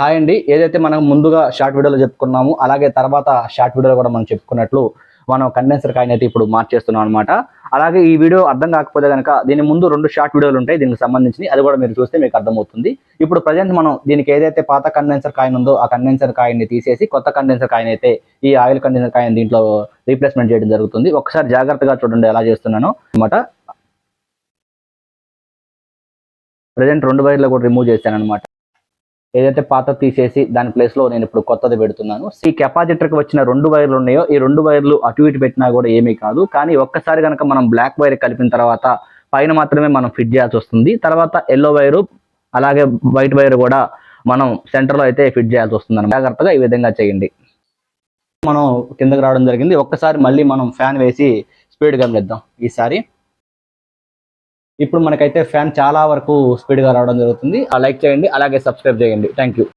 Hi అండి. ఏదైతే మనం ముందుగా షార్ట్ వీడియోలో చెప్పుకున్నాము అలాగే తర్వాత షార్ట్ వీడియోలో కూడా మనం చెప్పుకున్నట్లు మనం కండెన్సర్ కాయిన్ అయితే ఇప్పుడు మార్చేస్తున్నాం అనమాట అలాగే ఈ వీడియో అర్థం కాకపోతే కనుక దీని ముందు రెండు షార్ట్ వీడియోలు ఉంటాయి దీనికి సంబంధించి అది కూడా మీరు చూస్తే మీకు అర్థమవుతుంది. ఇప్పుడు ప్రజెంట్ మనం దీనికి ఏదైతే పాత కండెన్సర్ కాయిన్ ఉందో ఆ కండెన్సర్ కాయిన్ని తీసేసి కొత్త కండెన్సర్ కాయిన్ అయితే ఈ ఆయిల్ కండెన్సర్ కాయిన్ దీంట్లో రీప్లేస్మెంట్ చేయడం జరుగుతుంది. ఒకసారి జాగ్రత్తగా చూడండి ఎలా చేస్తున్నాను. అనమాట ప్రజెంట్ రెండు వైర్లు కూడా రిమూవ్ చేశాను అనమాట ఏదైతే పాత తీసేసి దాని ప్లేస్లో నేను ఇప్పుడు కొత్తది పెడుతున్నాను. ఈ కెపాసిటర్కి వచ్చిన రెండు వైర్లు ఉన్నాయో ఈ రెండు వైర్లు అటు ఇటు పెట్టినా కూడా ఏమీ కాదు. కానీ ఒక్కసారి కనుక మనం బ్లాక్ వైర్ కలిపిన తర్వాత పైన మాత్రమే మనం ఫిట్ చేయాల్సి వస్తుంది. తర్వాత ఎల్లో వైరు అలాగే వైట్ వైర్ కూడా మనం సెంటర్లో అయితే ఫిట్ చేయాల్సి వస్తుంది జాగ్రత్తగా ఈ విధంగా చేయండి. మనం కిందకి రావడం జరిగింది. ఒక్కసారి మళ్ళీ మనం ఫ్యాన్ వేసి స్పీడ్ గమనిద్దాం ఈసారి ఇప్పుడు మనకైతే ఫ్యాన్ చాలా వరకు స్పీడ్గా రావడం జరుగుతుంది. లైక్ చేయండి అలాగే సబ్స్క్రైబ్ చేయండి. Thank you